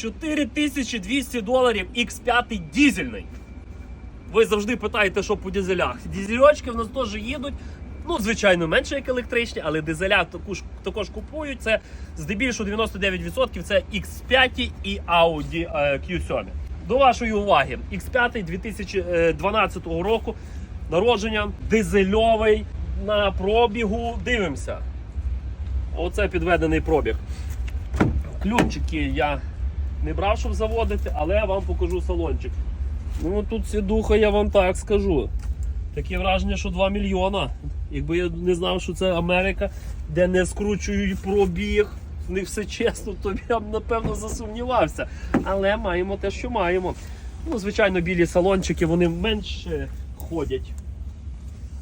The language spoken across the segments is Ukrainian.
4200 доларів X5 дізельний. Ви завжди питаєте, що по дізелях. Дізельочки в нас теж їдуть. Ну, звичайно, менше як електричні, але дизеля також, також купують. Це здебільшого 99% це X5 і Audi е, Q7. До вашої уваги, X5 2012 року народження, дизельовий на пробігу. Дивимося. Оце підведений пробіг. Ключики я не брав, щоб заводити, але я вам покажу салончик. Ну тут сідуха, я вам так скажу. Таке враження, що 2 мільйона. Якби я не знав, що це Америка, де не скручують пробіг, них все чесно, то я б напевно засумнівався. Але маємо те, що маємо. Ну, звичайно, білі салончики вони менше ходять.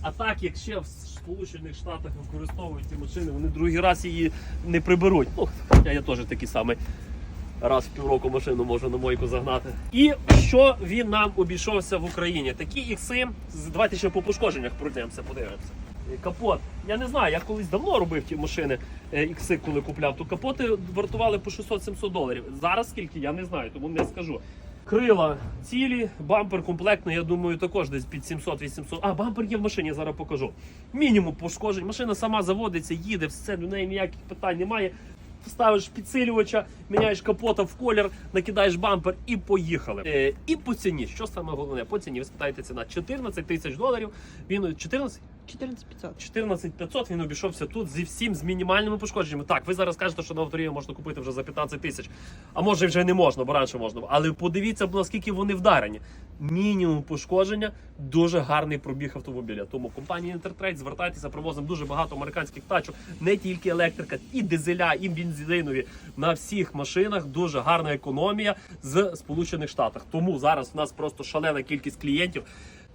А так, як ще в Сполучених Штатах використовують ці машини, вони другий раз її не приберуть. Ну, я теж такий самий. Раз в півроку машину можу на мойку загнати. І що він нам обійшовся в Україні? Такі ікси, давайте ще по пошкодженнях пройдемося, подивимося. Е, Капот. Я не знаю, я колись давно робив ті машини е, ікси, коли купляв, то капоти вартували по 600-700 доларів. Зараз скільки, я не знаю, тому не скажу. Крила цілі, бампер комплектний, я думаю, також десь під 700-800. А, бампер є в машині, зараз покажу. Мінімум пошкоджень. Машина сама заводиться, їде, все, до неї ніяких питань немає. Ставиш підсилювача, міняєш капота в колір, накидаєш бампер і поїхали. Е, і по ціні, що саме головне, по ціні ви спитаєте ціна 14 тисяч доларів. Він 14? 14500. 14 500 він обійшовся тут зі всім з мінімальними пошкодженнями. Так, ви зараз кажете, що на авторії можна купити вже за 15 тисяч, а може вже не можна, бо раніше можна. Але подивіться, наскільки вони вдарені. Мінімум пошкодження, дуже гарний пробіг автомобіля. Тому компанія Intertrade, звертайтеся, привозимо дуже багато американських тачок, не тільки електрика, і дизеля, і бензинові. На всіх машинах дуже гарна економія з Сполучених Штатів. Тому зараз у нас просто шалена кількість клієнтів.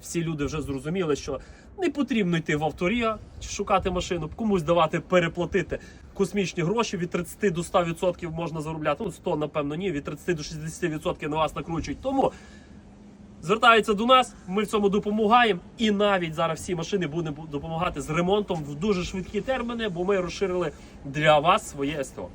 Всі люди вже зрозуміли, що не потрібно йти в авторія шукати машину, комусь давати переплатити космічні гроші від 30 до 100% можна заробляти. Ну 100, напевно, ні, від 30 до 60% на вас накручують. Тому звертаються до нас, ми в цьому допомагаємо. І навіть зараз всі машини будемо допомагати з ремонтом в дуже швидкі терміни, бо ми розширили для вас своє СТО.